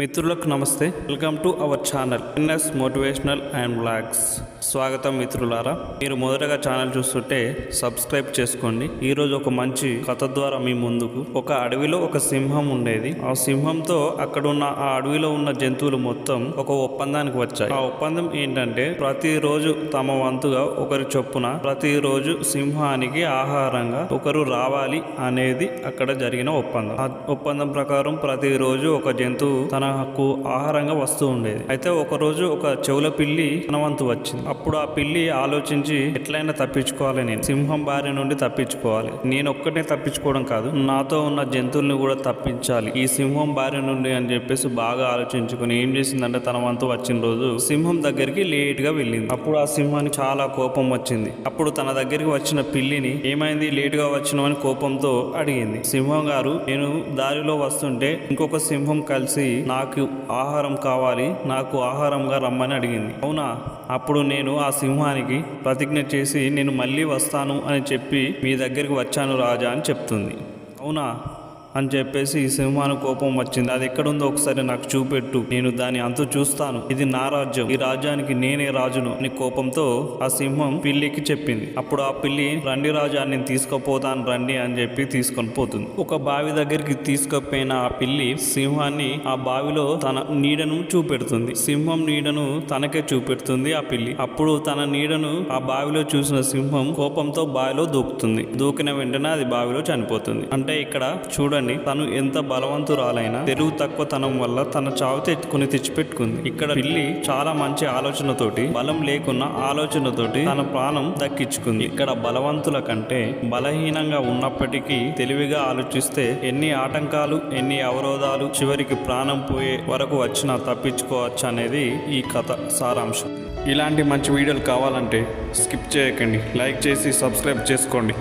మిత్రులకు నమస్తే. Welcome to our channel NS motivational and blogs స్వాగతం మిత్రులారా. మీరు మొదటగా ఛానల్ చూస్తుంటే సబ్స్క్రైబ్ చేసుకోండి. ఈరోజు ఒక మంచి కథ ద్వారా మీ ముందుకు ఒక అడవిలో ఒక సింహం ఉండేది. ఆ సింహంతో అక్కడ ఉన్న ఆ అడవిలో ఉన్న జంతువులు మొత్తం ఒక ఒప్పందానికి వచ్చాయి. ఆ ఒప్పందం ఏంటంటే ప్రతిరోజు తమ వంతుగా ఒకరి చొప్పున ప్రతిరోజు సింహానికి ఆహారంగా ఒకరు రావాలి అనేది అక్కడ జరిగిన ఒప్పందం. ఆ ఒప్పందం ప్రకారం ప్రతిరోజు ఒక జంతువు తన నాకు ఆహారంగా వస్తూ ఉండేది. అయితే ఒక రోజు ఒక చెవుల పిల్లి తన వంతు వచ్చింది. అప్పుడు ఆ పిల్లి ఆలోచించి ఎట్లయినా తప్పించుకోవాలి నేను. సింహం బారి నుండి తప్పించుకోవాలి. నేను ఒక్కటే తప్పించుకోవడం కాదు నాతో ఉన్న జంతువుల్ని కూడా తప్పించాలి. ఈ సింహం బారి నుండి అని చెప్పేసి బాగా ఆలోచించుకుని ఏం చేసిందంటే తన వంతు వచ్చిన రోజు సింహం దగ్గరికి లేట్గా వెళ్ళింది. అప్పుడు ఆ సింహానికి చాలా కోపం వచ్చింది. అప్పుడు తన దగ్గరికి వచ్చిన పిల్లిని ఏమైంది లేట్గా అని కోపంతో అడిగింది. సింహం గారు నేను దారిలో వస్తుంటే ఇంకొక సింహం కలిసి నాకు ఆహారం కావాలి నాకు ఆహారంగా రమ్మని అడిగింది. అవునా? అప్పుడు నేను ఆ సింహానికి ప్రతిజ్ఞ చేసి నేను మళ్ళీ వస్తాను అని చెప్పి మీ దగ్గరికి వచ్చాను రాజా అని చెప్తుంది. అవునా? అని చెప్పేసి ఈ సింహానికి కోపం వచ్చింది. అది ఎక్కడుందో ఒకసారి నాకు చూపెట్టు. నేను దాని అంతు చూస్తాను. ఇది నా రాజ్యం. ఈ రాజ్యానికి నేనే రాజును అని కోపంతో ఆ సింహం పిల్లికి చెప్పింది. అప్పుడు ఆ పిల్లి రండి రాజా నేను తీసుకుపోతాను. రండి అని చెప్పి తీసుకొని పోతుంది. ఒక బావి దగ్గరికి తీసుకుపోయిన ఆ పిల్లి సింహాన్ని ఆ బావిలో తన నీడను చూపెడుతుంది. సింహం నీడను తనకే చూపెడుతుంది ఆ పిల్లి. అప్పుడు తన నీడను ఆ బావిలో చూసిన సింహం కోపంతో బావిలో దూకుతుంది. దూకిన వెంటనే అది బావిలో చనిపోతుంది. అంటే ఇక్కడ చూడండి తను ఎంత బలవంతురాలైనా తెలుగు తక్కువతనం వల్ల తన చావు తెచ్చుకుని తెచ్చిపెట్టుకుంది. ఇక్కడ పిల్లి చాలా మంచి ఆలోచనతోటి బలం లేకున్న ఆలోచనతోటి తన ప్రాణం దక్కించుకుంది. ఇక్కడ బలవంతుల కంటే బలహీనంగా ఉన్నప్పటికీ తెలివిగా ఆలోచిస్తే ఎన్ని ఆటంకాలు ఎన్ని అవరోధాలు చివరికి ప్రాణం పోయే వరకు వచ్చినా తప్పించుకోవచ్చు అనేది ఈ కథ సారాంశం. ఇలాంటి మంచి వీడియోలు కావాలంటే స్కిప్ చేయకండి. లైక్ చేసి సబ్స్క్రైబ్ చేసుకోండి.